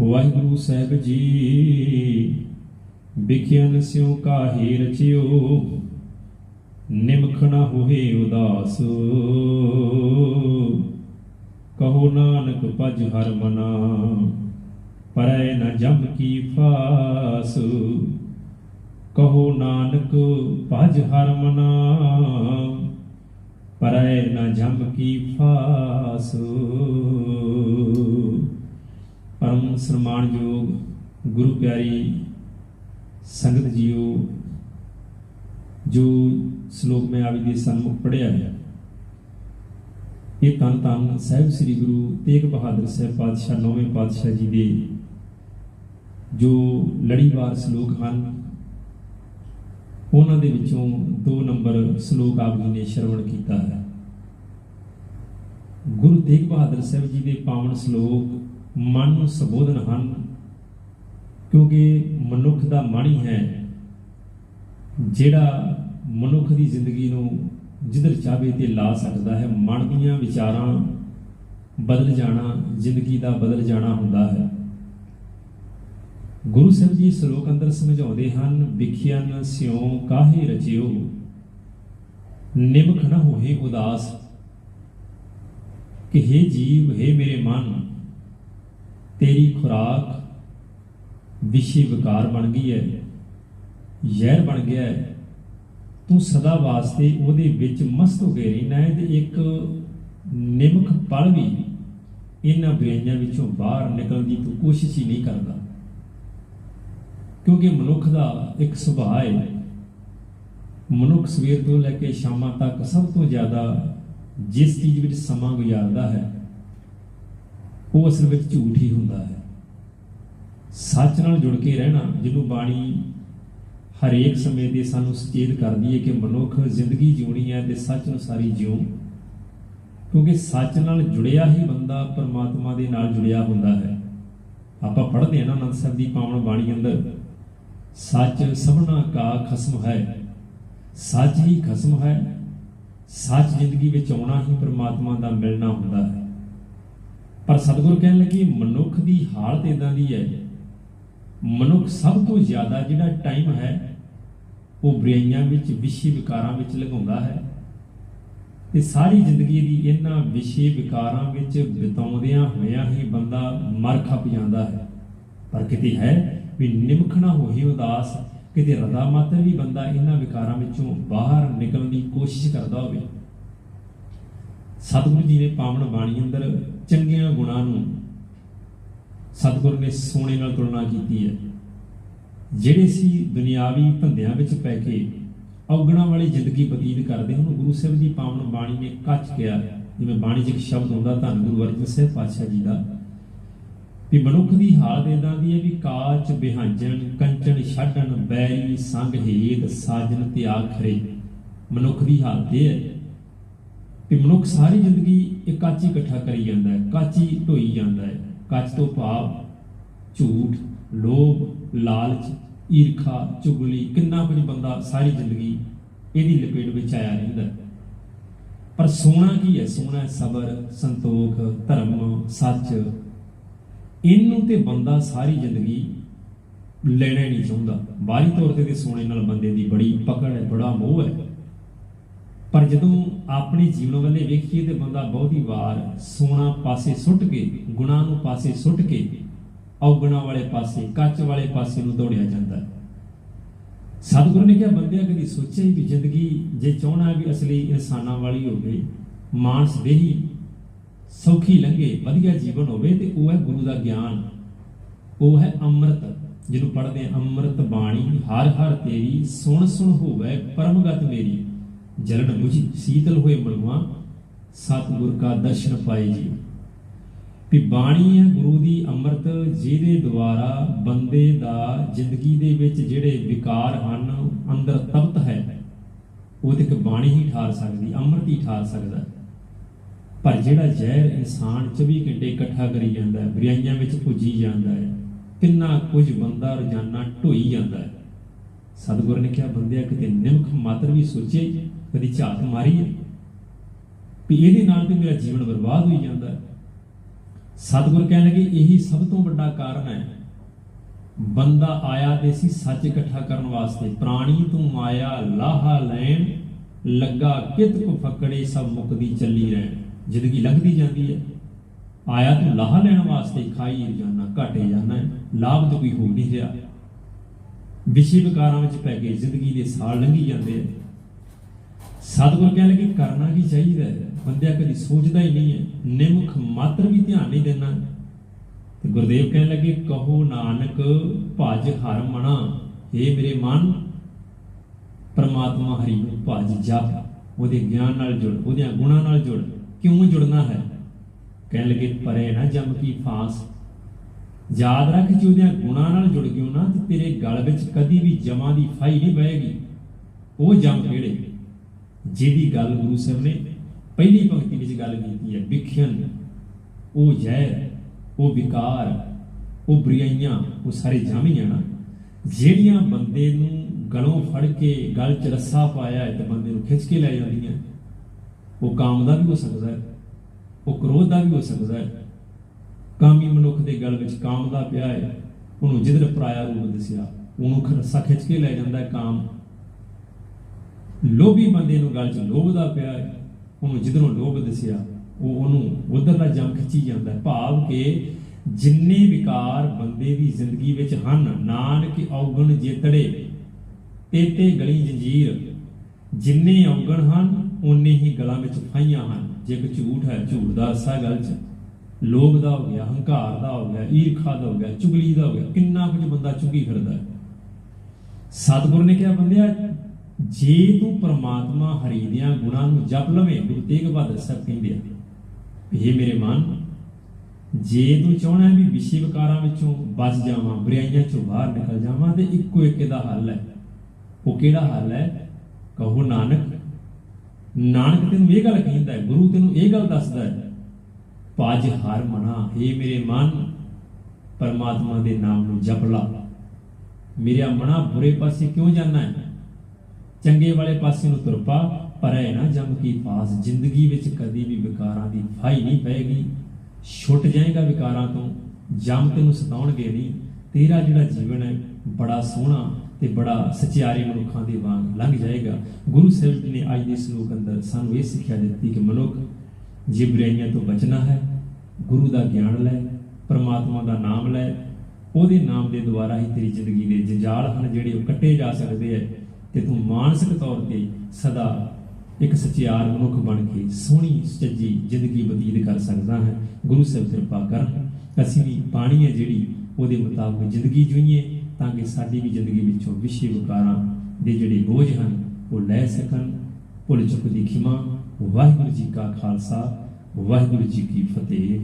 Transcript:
ਵਾਹਿਗੁਰੂ ਸਾਹਿਬ ਜੀ ਵਿਖਿਆਨ ਸਿਉ ਕਾਹੇ ਰਚਿਓ, ਨਿਮਖ ਨਾ ਹੋਏ ਉਦਾਸ। ਕਹੋ ਨਾਨਕ ਭਜ ਹਰ ਮਨਾ, ਪਰੈ ਨ ਜਮ ਕੀ ਫਾਸ। ਕਹੋ ਨਾਨਕ ਭਜ ਹਰ ਮਨਾ, ਪਰੈ ਨ ਜਮ ਕੀ ਫਾਸ। ਪਰਮ ਸਨਮਾਨਯੋਗ ਗੁਰੂ ਪਿਆਰੀ ਸੰਗਤ ਜੀਓ, ਜੋ ਸ਼ਲੋਕ ਮੈਂ ਆਪ ਜੀ ਦੇ ਸਨਮੁਖ ਪੜਿਆ ਹੈ। ਇਹ ਤਨ ਤਨ ਸਾਹਿਬ ਸ੍ਰੀ ਗੁਰੂ ਤੇਗ ਬਹਾਦਰ ਸਾਹਿਬ ਪਾਤਸ਼ਾਹ, ਨੌਵੇਂ ਪਾਤਸ਼ਾਹ ਜੀ ਦੇ ਜੋ ਲੜੀਵਾਰ ਸ਼ਲੋਕ ਹਨ, ਉਹਨਾਂ ਦੇ ਵਿੱਚੋਂ ਦੋ ਨੰਬਰ ਸ਼ਲੋਕ ਆਪ ਜੀ ਨੇ ਸ਼ਰਵਣ ਕੀਤਾ ਹੈ। ਗੁਰੂ ਤੇਗ ਬਹਾਦਰ ਸਾਹਿਬ ਜੀ ਦੇ ਪਾਵਨ ਸ਼ਲੋਕ ਮਨ ਨੂੰ ਸੰਬੋਧਨ ਹਨ, ਕਿਉਂਕਿ ਮਨੁੱਖ ਦਾ ਮਨ ਹੀ ਹੈ, ਜਿਹੜਾ ਮਨੁੱਖ ਦੀ ਜ਼ਿੰਦਗੀ ਨੂੰ ਜਿੱਧਰ ਚਾਹੇ ਤੇ ਲਾ ਸਕਦਾ ਹੈ। ਮਨ ਦੀਆਂ ਵਿਚਾਰਾਂ ਬਦਲ ਜਾਣਾ, ਜ਼ਿੰਦਗੀ ਦਾ ਬਦਲ ਜਾਣਾ ਹੁੰਦਾ ਹੈ। ਗੁਰੂ ਸਾਹਿਬ ਜੀ ਸ਼ਲੋਕ ਅੰਦਰ ਸਮਝਾਉਂਦੇ ਹਨ ਵਿਖਿਆਨ ਸਿਉ ਕਾਹੇ ਰਚਿਓ, ਨਿਮਖ ਨਾ ਹੋਏ ਉਦਾਸ। ਕਿ हे ਜੀਵ हे ਮੇਰੇ ਮਨ ਤੇਰੀ ਖੁਰਾਕ ਵਿਸ਼ੇ ਵਿਕਾਰ ਬਣ ਗਈ ਹੈ, ਜ਼ਹਿਰ ਬਣ ਗਿਆ ਹੈ। ਤੂੰ ਸਦਾ ਵਾਸਤੇ ਉਹਦੇ ਵਿੱਚ ਮਸਤ ਹੋ ਗਏ ਰਹਿਣਾ ਹੈ ਤੇ ਇੱਕ ਨਿਮਖ ਪਲ ਵੀ ਇਹਨਾਂ ਬੁਰਾਈਆਂ ਵਿੱਚੋਂ ਬਾਹਰ ਨਿਕਲਣ ਦੀ ਤੂੰ ਕੋਸ਼ਿਸ਼ ਹੀ ਨਹੀਂ ਕਰਦਾ। ਕਿਉਂਕਿ ਮਨੁੱਖ ਦਾ ਇੱਕ ਸੁਭਾਅ ਹੈ, ਮਨੁੱਖ ਸਵੇਰ ਤੋਂ ਲੈ ਕੇ ਸ਼ਾਮਾਂ ਤੱਕ ਸਭ ਤੋਂ ਜ਼ਿਆਦਾ ਜਿਸ ਚੀਜ਼ ਵਿੱਚ ਸਮਾਂ ਗੁਜ਼ਾਰਦਾ ਹੈ ਉਹ ਅਸਲ ਵਿੱਚ ਝੂਠ ਹੀ ਹੁੰਦਾ ਹੈ। ਸੱਚ ਨਾਲ ਜੁੜ ਕੇ ਰਹਿਣਾ ਜਿਹਨੂੰ ਬਾਣੀ ਹਰੇਕ ਸਮੇਂ ਦੇ ਸਾਨੂੰ ਸੁਚੇਤ ਕਰਦੀ ਹੈ ਕਿ ਮਨੁੱਖ ਜ਼ਿੰਦਗੀ ਜਿਉਣੀ ਹੈ ਤੇ ਸੱਚ ਅਨੁਸਾਰੀ ਜਿਉ। ਕਿਉਂਕਿ ਸੱਚ ਨਾਲ ਜੁੜਿਆ ਹੀ ਬੰਦਾ ਪਰਮਾਤਮਾ ਦੇ ਨਾਲ ਜੁੜਿਆ ਹੁੰਦਾ ਹੈ। ਆਪਾਂ ਪੜ੍ਹਦੇ ਹਾਂ ਨਾ ਅਨੰਦ ਸਾਹਿਬ ਦੀ ਪਾਵਨ ਬਾਣੀ ਅੰਦਰ, ਸੱਚ ਸਭਨਾ ਕਾ ਖਸਮ ਹੈ। ਸੱਚ ਹੀ ਖਸਮ ਹੈ। ਸੱਚ ਜ਼ਿੰਦਗੀ ਵਿੱਚ ਆਉਣਾ ਹੀ ਪਰਮਾਤਮਾ ਦਾ ਮਿਲਣਾ ਹੁੰਦਾ ਹੈ। ਪਰ ਸਤਿਗੁਰ ਕਹਿਣ ਲੱਗੇ, ਮਨੁੱਖ ਦੀ ਹਾਲਤ ਇਦਾਂ ਦੀ ਹੈ। ਮਨੁੱਖ ਸਭ ਤੋਂ ਜ਼ਿਆਦਾ ਜਿਹੜਾ ਟਾਈਮ ਹੈ, ਉਹ ਬੁਰਾਈਆਂ ਵਿੱਚ, ਵਿਸ਼ੇ ਵਿਕਾਰਾਂ ਵਿੱਚ ਲਗਾਉਂਦਾ ਹੈ। ਤੇ ਸਾਰੀ ਜ਼ਿੰਦਗੀ ਦੀ ਇਹਨਾਂ ਵਿਸ਼ੇ ਵਿਕਾਰਾਂ ਵਿੱਚ ਬਿਤਾਉਂਦਿਆਂ ਹੋਇਆਂ ਹੀ ਬੰਦਾ ਮਰ ਖੱਪ ਜਾਂਦਾ ਹੈ। ਪਰ ਕਿਤੇ ਹੈ ਵੀ ਨਿਮਖ ਨਾ ਹੋਈ ਉਦਾਸ, ਕਿਤੇ ਰਦਾ ਮਾਤਰ ਵੀ ਬੰਦਾ ਇਹਨਾਂ ਵਿਕਾਰਾਂ ਵਿੱਚੋਂ ਬਾਹਰ ਨਿਕਲਣ ਦੀ ਕੋਸ਼ਿਸ਼ ਕਰਦਾ ਹੋਵੇ। ਸਤਿਗੁਰੂ ਜੀ ਨੇ ਪਾਵਨ ਬਾਣੀ ਅੰਦਰ ਚੰਗੀਆਂ ਗੁਣਾਂ ਨੂੰ ਸਤਿਗੁਰ ਨੇ ਸੋਨੇ ਨਾਲ ਤੁਲਨਾ ਕੀਤੀ ਹੈ। ਜਿਹੜੇ ਸੀ ਦੁਨਿਆਵੀ ਧੰਦਿਆਂ ਵਿੱਚ ਪੈ ਕੇ ਔਗਣਾ ਵਾਲੀ ਜ਼ਿੰਦਗੀ ਬਤੀਤ ਕਰਦੇ ਉਹਨੂੰ ਗੁਰੂ ਸਾਹਿਬ ਦੀ ਪਾਵਨ ਬਾਣੀ ਨੇ ਕੱਚ ਕਿਹਾ। ਜਿਵੇਂ ਬਾਣੀ 'ਚ ਇੱਕ ਸ਼ਬਦ ਹੁੰਦਾ, ਧੰਨ ਗੁਰੂ ਅਰਜਨ ਸਾਹਿਬ ਪਾਤਸ਼ਾਹ ਜੀ ਦਾ, ਵੀ ਮਨੁੱਖ ਦੀ ਹਾਲਤ ਇਦਾਂ ਦੀ ਹੈ ਵੀ ਕਾਚ ਬਿਹਾਂਜਣ, ਕੰਚਨ ਛੱਡਣ, ਬੈਰੀ ਸੰਗ ਹੇਦ, ਸਾਜਨ ਤੇ ਆਖਰੇ ਮਨੁੱਖ ਦੀ ਹਾਲਤ ਇਹ ਹੈ ਕਿ ਮਨੁੱਖ ਸਾਰੀ ਜ਼ਿੰਦਗੀ ਇਹ ਕਾਚੀ ਇਕੱਠਾ ਕਰੀ ਜਾਂਦਾ ਹੈ, ਕਾਚੀ ਢੋਈ ਜਾਂਦਾ ਹੈ। ਕੱਚ ਤੋਂ ਭਾਵ ਝੂਠ, ਲੋਭ, ਲਾਲਚ, ਈਰਖਾ, ਚੁਗਲੀ, ਕਿੰਨਾ ਕੁਝ ਬੰਦਾ ਸਾਰੀ ਜ਼ਿੰਦਗੀ ਇਹਦੀ ਲਪੇਟ ਵਿੱਚ ਆਇਆ ਰਹਿੰਦਾ ਪਰ ਸੋਨਾ ਕੀ ਹੈ? ਸੋਨਾ ਹੈ ਸਬਰ, ਸੰਤੋਖ, ਧਰਮ, ਸੱਚ। ਇਹਨੂੰ ਤੇ ਬੰਦਾ ਸਾਰੀ ਜ਼ਿੰਦਗੀ ਲੈਣਾ ਨਹੀਂ ਚਾਹੁੰਦਾ। ਬਾਹਰੀ ਤੌਰ ਤੇ ਸੋਨੇ ਨਾਲ ਬੰਦੇ ਦੀ ਬੜੀ ਪਕੜ ਹੈ, ਬੜਾ ਮੋਹ ਹੈ। ਪਰ ਜਦੋਂ ਆਪਣੇ ਜੀਵਨ ਵੱਲੇ ਵੇਖੀਏ ਤੇ ਬੰਦਾ ਬਹੁਤੀ ਵਾਰ ਸੋਨਾ ਪਾਸੇ ਸੁੱਟ ਕੇ, ਗੁਨਾਹ ਨੂੰ ਪਾਸੇ ਸੁੱਟ ਕੇ, ਔਗਣਾ ਵਾਲੇ ਪਾਸੇ, ਕੱਚ ਵਾਲੇ ਪਾਸੇ ਨੂੰ ਦੌੜਿਆ ਜਾਂਦਾ ਸਤਿਗੁਰੂ ਨੇ ਕਿਹਾ, ਬੰਦਿਆ ਕਦੀ ਸੋਚਿਆ ਹੀ ਵੀ ਜ਼ਿੰਦਗੀ ਜੇ ਚਾਹਣਾ ਵੀ ਅਸਲੀ ਇਨਸਾਨਾਂ ਵਾਲੀ ਹੋਵੇ, ਮਾਨਸ ਦੇਹੀ, ਸੌਖੀ ਲੰਘੇ, ਵਧੀਆ ਜੀਵਨ ਹੋਵੇ ਤੇ ਉਹ ਹੈ ਗੁਰੂ ਦਾ ਗਿਆਨ। ਉਹ ਹੈ ਅੰਮ੍ਰਿਤ, ਜਿਹਨੂੰ ਪੜ੍ਹਦੇ ਅੰਮ੍ਰਿਤ ਬਾਣੀ, ਹਰ ਹਰ ਤੇਰੀ ਸੁਣ ਸੁਣ ਹੋਵੇ, ਪਰਮਗਤ ਮੇਰੀ। ਜਲਨ ਮੁਝੀ ਸੀਤਲ ਹੋਏ ਮਨਵਾ ਸਤਿਗੁਰ ਕਾ ਦਰਸ਼ਨ ਪਾਏ ਜੀ। ਵੀ ਬਾਣੀ ਹੈ ਗੁਰੂ ਦੀ ਅੰਮ੍ਰਿਤ, ਜਿਹਦੇ ਦੁਆਰਾ ਬੰਦੇ ਦਾ ਜ਼ਿੰਦਗੀ ਦੇ ਵਿੱਚ ਜਿਹੜੇ ਵਿਕਾਰ ਹਨ, ਅੰਦਰ ਤਪਤ ਹੈ, ਉਹ ਤੇ ਇੱਕ ਬਾਣੀ ਹੀ ਠਾਰ ਸਕਦੀ, ਅੰਮ੍ਰਿਤ ਹੀ ਠਾਰ ਸਕਦਾ। ਪਰ ਜਿਹੜਾ ਜ਼ਹਿਰ ਇਨਸਾਨ 24 ਘੰਟੇ ਇਕੱਠਾ ਕਰੀ ਜਾਂਦਾ ਹੈ, ਬੁਰਾਈਆਂ ਵਿੱਚ ਪੁੱਜੀ ਜਾਂਦਾ ਹੈ ਕਿੰਨਾ ਕੁਝ ਬੰਦਾ ਰੋਜ਼ਾਨਾ ਢੋਈ ਜਾਂਦਾ ਹੈ। ਸਤਿਗੁਰ ਨੇ ਕਿਹਾ, ਬੰਦਿਆ, ਕਿਤੇ ਨਿਮਖ ਮਾਤਰ ਵੀ ਸੋਚੇ? ਕਦੀ ਝਾਤ ਮਾਰੀ ਹੈ ਵੀ ਇਹਦੇ ਨਾਲ ਤੇ ਮੇਰਾ ਜੀਵਨ ਬਰਬਾਦ ਹੋਈ ਜਾਂਦਾ ਹੈ। ਸਤਿਗੁਰ ਕਹਿਣ ਲੱਗੇ, ਇਹੀ ਸਭ ਤੋਂ ਵੱਡਾ ਕਾਰਨ ਹੈ। ਬੰਦਾ ਆਇਆ ਤੇ ਸੀ ਸੱਚ ਇਕੱਠਾ ਕਰਨ ਵਾਸਤੇ ਪ੍ਰਾਣੀ ਤੂੰ ਮਾਇਆ, ਲਾਹਾ ਲੈਣ, ਲੱਗਾ ਕਿਤ ਕੋ ਫਕੜੇ, ਸਭ ਮੁਕਦੀ ਚੱਲੀ ਰਹਿਣ। ਜ਼ਿੰਦਗੀ ਲੰਘਦੀ ਜਾਂਦੀ ਹੈ। ਆਇਆ ਤੂੰ ਲਾਹਾ ਲੈਣ ਵਾਸਤੇ, ਖਾਈ ਜਾਣਾ ਘਾਟੇ ਜਾਣਾ ਲਾਭ ਤਾਂ ਕੋਈ ਹੋ ਨਹੀਂ ਰਿਹਾ। ਵਿਸ਼ੇ ਵਿਕਾਰਾਂ ਵਿੱਚ ਪੈ ਕੇ ਜ਼ਿੰਦਗੀ ਦੇ ਸਾਲ ਲੰਘੀ ਜਾਂਦੇ ਆ ਸਤਿਗੁਰ ਕਹਿਣ ਲੱਗੇ, ਕਰਨਾ ਕੀ ਚਾਹੀਦਾ ਹੈ? ਬੰਦਿਆ ਕਦੀ ਸੋਚਦਾ ਹੀ ਨਹੀਂ ਹੈ। ਨਿਮਖ ਮਾਤਰ ਵੀ ਧਿਆਨ ਨਹੀਂ ਦੇਣਾ ਤੇ ਗੁਰਦੇਵ ਕਹਿਣ ਲੱਗੇ, ਕਹੋ ਨਾਨਕ, ਭਜ ਹਰ ਮਣਾ ਏ ਮੇਰੇ ਮਨ, ਪਰਮਾਤਮਾ ਹਰੀ ਨੂੰ ਭਜ ਜਪ। ਉਹਦੇ ਗਿਆਨ ਨਾਲ ਜੁੜ ਉਹਦੇ ਗੁਣਾਂ ਨਾਲ ਜੁੜ। ਕਿਉਂ ਜੁੜਨਾ ਹੈ? ਕਹਿਣ ਲੱਗੇ, ਪਰੇ ਨਾ ਜਮ ਕੀ ਫਾਂਸ। ਯਾਦ ਰੱਖ ਜੇ ਉਹਦੇ ਗੁਣਾਂ ਨਾਲ ਜੁੜ ਗਿਓ ਨਾ, ਤੇ ਤੇਰੇ ਗਲ ਵਿੱਚ ਕਦੀ ਵੀ ਜਮਾਂ ਦੀ ਫਾਈ ਨਹੀਂ ਬਹੇਗੀ। ਉਹ ਜਮ ਕਿਹੜੇ? ਜਿਹਦੀ ਗੱਲ ਗੁਰੂ ਸਾਹਿਬ ਨੇ ਪਹਿਲੀ ਪੰਕਤੀ ਵਿੱਚ ਗੱਲ ਕੀਤੀ ਹੈ ਵਿਖਿਆਨ ਉਹ ਜ਼ਹਿਰ, ਉਹ ਵਿਕਾਰ, ਉਹ ਬੁਰਾਈਆਂ ਉਹ ਸਾਰੇ ਜਮ ਆ ਨਾ। ਜਿਹੜੀਆਂ ਬੰਦੇ ਨੂੰ ਗਲੋਂ ਫੜ ਕੇ ਗਲ 'ਚ ਰੱਸਾ ਪਾਇਆ ਹੈ ਤੇ ਬੰਦੇ ਨੂੰ ਖਿੱਚ ਕੇ ਲੈ ਜਾਂਦੀਆਂ ਉਹ ਕਾਮ ਦਾ ਵੀ ਹੋ ਸਕਦਾ ਹੈ, ਉਹ ਕ੍ਰੋਧ ਦਾ ਵੀ ਹੋ ਸਕਦਾ ਹੈ। ਕਾਮੀ ਮਨੁੱਖ ਦੇ ਗਲ ਵਿੱਚ ਕਾਮ ਦਾ ਪਿਆ ਹੈ, ਉਹਨੂੰ ਜਿੱਧਰ ਪਰਾਇਆ ਰੂਪ ਦਿਸਿਆ, ਉਹਨੂੰ ਰੱਸਾ ਖਿੱਚ ਕੇ ਲੈ ਜਾਂਦਾ ਹੈ ਕਾਮ। ਲੋਭੀ ਬੰਦੇ ਨੂੰ ਗਲ 'ਚ ਲੋਭ ਦਾ ਪਿਆ ਹੈ, ਉਹਨੂੰ ਜਿੱਧਰੋਂ ਲੋਭ ਦਿਸਿਆ, ਉਹ ਉਹਨੂੰ ਉਧਰ ਦਾ ਜੰਮ ਖਿੱਚੀ ਜਾਂਦਾ ਹੈ। ਭਾਵ ਕਿ ਜਿੰਨੇ ਵਿਕਾਰ ਬੰਦੇ ਦੀ ਜ਼ਿੰਦਗੀ ਵਿੱਚ ਹਨ, ਨਾਨਕ ਔਗਣ ਜੇਤੜੇ, ਤੇਤੇ ਗਲੀ ਜੰਜੀਰ, ਜਿੰਨੇ ਔਗਣ ਹਨ ਉਨੇ ਹੀ ਗਲਾਂ ਵਿੱਚ ਫਾਈਆਂ ਹਨ। ਜੇ ਕੋਈ ਝੂਠ ਹੈ, ਝੂਠ ਦਾ ਅਸਾ ਗੱਲ 'ਚ, ਲੋਭ ਦਾ ਹੋ ਗਿਆ, ਹੰਕਾਰ ਦਾ ਹੋ ਗਿਆ, ਈਰਖਾ ਦਾ ਹੋ ਗਿਆ, ਚੁਗਲੀ ਦਾ ਹੋ ਗਿਆ, ਕਿੰਨਾ ਕੁਝ ਬੰਦਾ ਚੁਗੀ ਫਿਰਦਾ ਹੈ। ਸਤਿਗੁਰ ਨੇ ਕਿਹਾ, ਬੰਦਿਆ ਜੇ ਤੂੰ ਪਰਮਾਤਮਾ ਹਰੀ ਦੀਆਂ ਗੁਣਾਂ ਨੂੰ ਜਪ ਲਵੇਂ, ਗੁਰੂ ਤੇਗ ਬਹਾਦਰ ਸਾਹਿਬ ਕਹਿੰਦੇ ਆ ਇਹ ਮੇਰੇ ਮਨ, ਜੇ ਤੂੰ ਚਾਹਣਾ ਵੀ ਵਿਸ਼ੇ ਵਿਕਾਰਾਂ ਵਿੱਚੋਂ ਬਚ ਜਾਵਾਂ, ਬੁਰਾਈਆਂ ਚੋਂ ਬਾਹਰ ਨਿਕਲ ਜਾਵਾਂ, ਤੇ ਇੱਕੋ ਇੱਕ ਇਹਦਾ ਹੱਲ ਹੈ। ਉਹ ਕਿਹੜਾ ਹੱਲ ਹੈ? ਕਹੋ ਨਾਨਕ। ਨਾਨਕ ਤੈਨੂੰ ਇਹ ਗੱਲ ਕਹਿੰਦਾ ਹੈ, ਗੁਰੂ ਤੈਨੂੰ ਇਹ ਗੱਲ ਦੱਸਦਾ ਹੈ ਪਾਜ ਹਰ ਮਨਾ ਏ ਮੇਰੇ ਮਨ, ਪਰਮਾਤਮਾ ਦੇ ਨਾਮ ਨੂੰ ਜਪ ਲਾ। ਮੇਰਾ ਮਨਾ ਬੁਰੇ ਪਾਸੇ ਕਿਉਂ ਜਾਣਾ ਹੈ? ਚੰਗੇ ਵਾਲੇ ਪਾਸੇ ਨੂੰ ਤੁਰ ਪਾ, ਪਰੇ ਨਾ ਜਮ ਕੀ ਫਾਸ ਜ਼ਿੰਦਗੀ ਵਿੱਚ ਕਦੀ ਵੀ ਵਿਕਾਰਾਂ ਦੀ ਫਾਈ ਨਹੀਂ ਪਏਗੀ। ਛੁੱਟ ਜਾਏਗਾ ਵਿਕਾਰਾਂ ਤੋਂ, ਜਮ ਤੈਨੂੰ ਸਤਾਉਣਗੇ ਨਹੀਂ। ਤੇਰਾ ਜਿਹੜਾ ਜੀਵਨ ਹੈ, ਬੜਾ ਸੋਹਣਾ ਤੇ ਬੜਾ ਸਚਿਆਰੇ ਮਨੁੱਖਾਂ ਦੇ ਵਾਂਗ ਲੰਘ ਜਾਏਗਾ। ਗੁਰੂ ਸਾਹਿਬ ਜੀ ਨੇ ਅੱਜ ਦੇ ਸ਼ਲੋਕ ਅੰਦਰ ਸਾਨੂੰ ਇਹ ਸਿੱਖਿਆ ਦਿੱਤੀ ਕਿ ਮਨੁੱਖ ਜੇ ਬੁਰਾਈਆਂ ਤੋਂ ਬਚਣਾ ਹੈ, ਗੁਰੂ ਦਾ ਗਿਆਨ ਲੈ, ਪਰਮਾਤਮਾ ਦਾ ਨਾਮ ਲੈ, ਉਹਦੇ ਨਾਮ ਦੇ ਦੁਆਰਾ ਹੀ ਤੇਰੀ ਜ਼ਿੰਦਗੀ ਦੇ ਜੰਜਾਲ ਹਨ ਜਿਹੜੇ ਉਹ ਕੱਟੇ ਜਾ ਸਕਦੇ ਐ ਤੇ ਤੂੰ ਮਾਨਸਿਕ ਤੌਰ ਤੇ ਸਦਾ ਇੱਕ ਸਚਿਆਰ ਮਨੁੱਖ ਬਣ ਕੇ ਸੋਹਣੀ ਸੱਚੀ ਜ਼ਿੰਦਗੀ ਬਤੀਤ ਕਰ ਸਕਦਾ ਹੈ। ਗੁਰੂ ਸਾਹਿਬ ਕਿਰਪਾ ਕਰਨ ਅਸੀਂ ਵੀ ਪਾਣੀ ਹੈ ਜਿਹੜੀ ਉਹਦੇ ਮੁਤਾਬਕ ਜ਼ਿੰਦਗੀ ਜੀਈਏ ਤਾਂ ਕਿ ਸਾਡੀ ਵੀ ਜ਼ਿੰਦਗੀ ਵਿੱਚੋਂ ਵਿਸ਼ੇ ਵਿਕਾਰਾਂ ਦੇ ਜਿਹੜੇ ਬੋਝ ਹਨ, ਉਹ ਲੈ ਸਕਣ। ਭੁੱਲ ਚੁੱਕ ਦੀ ਖਿਮਾ, ਵਾਹਿਗੁਰੂ ਜੀ ਕਾ ਖਾਲਸਾ, ਵਾਹਿਗੁਰੂ ਜੀ ਕੀ ਫਤਿਹ।